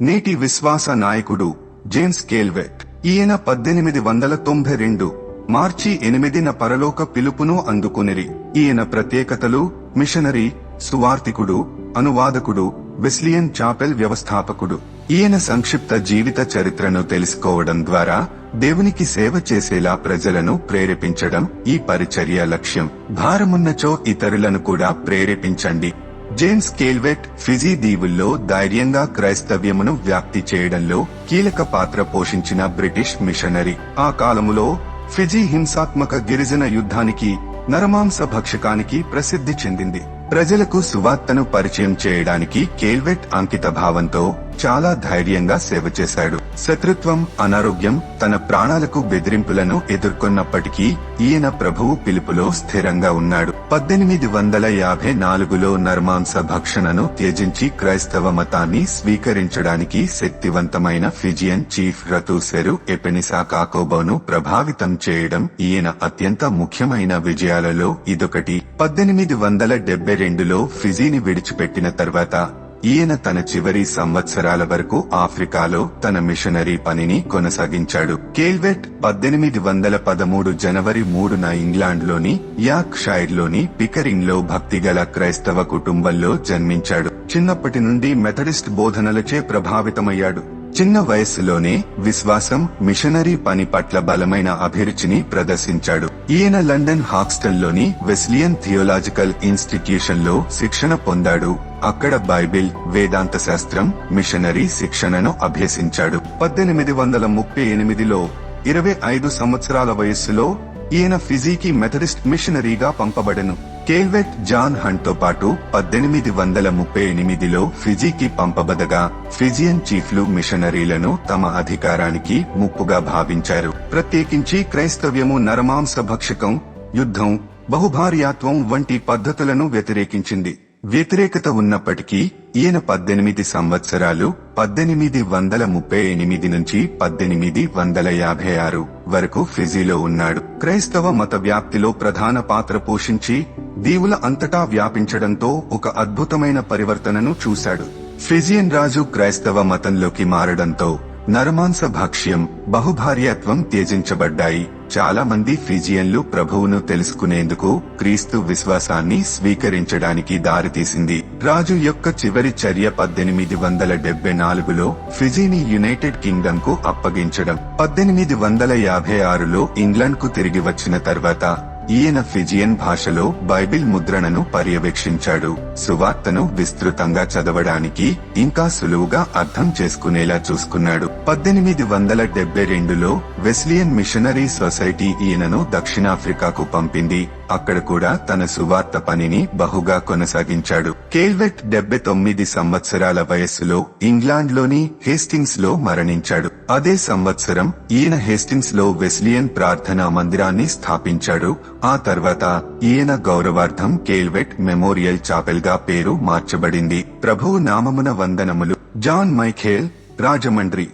నేటి విశ్వాస నాయకుడు జేమ్స్ కేల్వెట్. ఈయన పద్దెనిమిది వందల తొంభై రెండు మార్చి ఎనిమిదిన పరలోక పిలుపును అందుకునిరి. ఈయన ప్రత్యేకతలు మిషనరీ సువార్థికుడు అనువాదకుడు వెస్లియన్ చాపెల్ వ్యవస్థాపకుడు. ఈయన సంక్షిప్త జీవిత చరిత్రను తెలుసుకోవడం ద్వారా దేవునికి సేవ చేసేలా ప్రజలను ప్రేరేపించడం ఈ పరిచర్య లక్ష్యం. భారమున్నచో ఇతరులను కూడా ప్రేరేపించండి. జేమ్స్ కేల్వెట్ ఫిజీ దీవుల్లో ధైర్యంగా క్రైస్తవ్యమును వ్యాప్తి చేయడంలో కీలక పాత్ర పోషించిన బ్రిటిష్ మిషనరీ. ఆ కాలములో ఫిజీ హింసాత్మక గిరిజన యుద్ధానికి నరమాంస భక్షకానికి ప్రసిద్ధి చెందింది. ప్రజలకు సువార్తను పరిచయం చేయడానికి కేల్వెట్ అంకిత భావంతో చాలా ధైర్యంగా సేవ చేశాడు. శత్రుత్వం అనారోగ్యం తన ప్రాణాలకు బెదిరింపులను ఎదుర్కొన్నప్పటికీ ఈయన ప్రభువు పిలుపులో స్థిరంగా ఉన్నాడు. పద్దెనిమిది వందల యాభై నాలుగులో నర్మాంస భక్షణను త్యజించి క్రైస్తవ మతాన్ని స్వీకరించడానికి శక్తివంతమైన ఫిజియన్ చీఫ్ రతూసెరు ఎపెనిసా కాకోబోను ప్రభావితం చేయడం ఈయన అత్యంత ముఖ్యమైన విజయాలలో ఇదొకటి. పద్దెనిమిది వందల డెబ్బై రెండులో ఫిజీని విడిచిపెట్టిన తర్వాత ఈయన తన చివరి సంవత్సరాల వరకు ఆఫ్రికాలో తన మిషనరీ పనిని కొనసాగించాడు. కేల్వెట్ పద్దెనిమిది వందల పదమూడు జనవరి మూడున ఇంగ్లాండ్లోని యాక్ షైర్లోని పికరింగ్లో భక్తిగల క్రైస్తవ కుటుంబంలో జన్మించాడు. చిన్నప్పటి నుండి మెథడిస్ట్ బోధనలచే ప్రభావితమయ్యాడు. చిన్న వయస్సులోనే విశ్వాసం మిషనరీ పని పట్ల బలమైన అభిరుచిని ప్రదర్శించాడు. ఈయన లండన్ హాక్స్టన్లోని వెస్లియన్ థియోలాజికల్ ఇన్స్టిట్యూషన్లో శిక్షణ పొందాడు. అక్కడ బైబిల్ వేదాంత శాస్త్రం మిషనరీ శిక్షణను అభ్యసించాడు. పద్దెనిమిది వందల ముప్పై ఎనిమిదిలో ఇరవై ఐదు సంవత్సరాల వయస్సులో ఈయన ఫిజీకి మెథడిస్ట్ మిషనరీగా పంపబడెను. కేల్వెట్ జాన్ హంట్తో పాటు పద్దెనిమిది వందల ముప్పై ఎనిమిదిలో ఫిజీకి పంపబదగా ఫిజియన్ చీఫ్లు మిషనరీలను తమ అధికారానికి ముప్పుగా భావించారు. ప్రత్యేకించి క్రైస్తవ్యము నరమాంస భక్షకం యుద్ధం బహుభార్యాత్వం వంటి పద్ధతులను వ్యతిరేకించింది. వ్యతిరేకత ఉన్నప్పటికీ ఈయన పద్దెనిమిది సంవత్సరాలు పద్దెనిమిది వందల ముప్పై ఎనిమిది నుంచి పద్దెనిమిది వందల యాభై ఆరు వరకు ఫిజీలో ఉన్నాడు. క్రైస్తవ మత వ్యాప్తిలో ప్రధాన పాత్ర పోషించి దీవుల అంతటా వ్యాపించడంతో ఒక అద్భుతమైన పరివర్తనను చూశాడు. ఫిజియన్ రాజు క్రైస్తవ మతంలోకి మారడంతో నరమాంస భాక్ష్యం బహుభార్యత్వం త్యజించబడ్డాయి. చాలా మంది ఫిజియన్లు ప్రభువును తెలుసుకునేందుకు క్రీస్తు విశ్వాసాన్ని స్వీకరించడానికి దారితీసింది రాజు యొక్క చివరి చర్య పద్దెనిమిది వందల డెబ్బై నాలుగులో ఫిజీని యునైటెడ్ కింగ్డమ్కు అప్పగించడం. పద్దెనిమిది వందల యాభై ఆరులో ఇంగ్లాండ్కు తిరిగి వచ్చిన తర్వాత ఈయన ఫిజియన్ భాషలో బైబిల్ ముద్రణను పర్యవేక్షించాడు. సువార్తను విస్తృతంగా చదవడానికి ఇంకా సులువుగా అర్థం చేసుకునేలా చూసుకున్నాడు. పద్దెనిమిది వందల డెబ్బై రెండులో వెస్లియన్ మిషనరీ సొసైటీ ఈయనను దక్షిణాఫ్రికాకు పంపింది. అక్కడ కూడా తన సువార్త పనిని బహుగా కొనసాగించాడు. కేల్వెట్ డెబ్బై తొమ్మిది సంవత్సరాల వయస్సులో ఇంగ్లాండ్లోని హేస్టింగ్స్లో మరణించాడు. అదే సంవత్సరం ఈయన హేస్టింగ్స్లో వెస్లియన్ ప్రార్థనా మందిరాన్ని స్థాపించాడు. ఆ తర్వాత ఈయన గౌరవార్థం కేల్వెట్ మెమోరియల్ చాపెల్గా పేరు మార్చబడింది. ప్రభువు నామమున వందనములు. John Michael Rajahmundry.